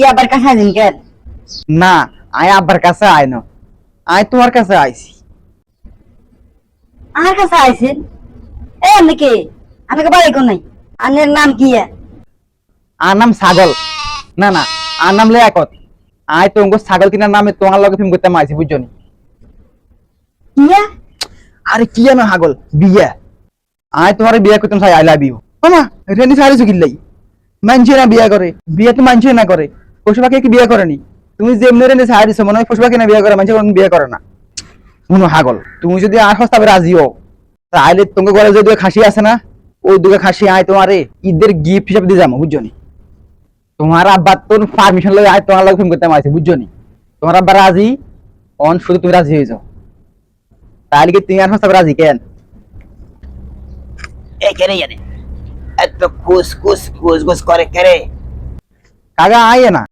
কি আবার কাছে কেন? না আয় আব্বার কাছে আয় না। আয় তোমার কাছে আইছি। আমার কাছে আইছেন? এ আপনি কে? আমাকে বাড়ি কোন নাই? আনের নাম কি আর নাম ছাগল। না না আর নাম আয় তোমাকে ছাগল কিনার নামে তোমার লগে ফিল্ম করতে আইছি বুঝছ নি? কি? আরে কি জানো হাগল বিয়া। আয় তোমার বিয়া করতাম চাই আই লাভ ইউ। মামা রেনি সারি চুকিল্লাই মানছে না বিয়া করে। বিয়া তো মানছে না করে। পশু পাখি কি বিয়া করেনি? তুমি যেমনি রেনি সারি মনে হয় পশু পাখি না বিয়া করে মানুষ কোনো বিয়া করে না। শুনো হাগল। তুমি যদি আর সস্তাবে রাজি হও তাহলে তোমাকে ঘরে যে দুটো খাসি আছে না ওই দুটো খাসি আয় তোমারে ঈদের গিফট হিসাবে দিয়ে যাব বুঝছ নি? তোমার আব্বা তোর পারমিশন লগে আয় তোমার লগে ফোন করতে আইছে বুঝছ নি? তোমার আব্বা রাজি? অন শুধু তুমি রাজি হয়ে যাও তাহলে কি তুমি আর সস্তাবে রাজি কেন? এখানে জানে এত কুস কুস কুস কুস করে কেরে কাকা আয় না।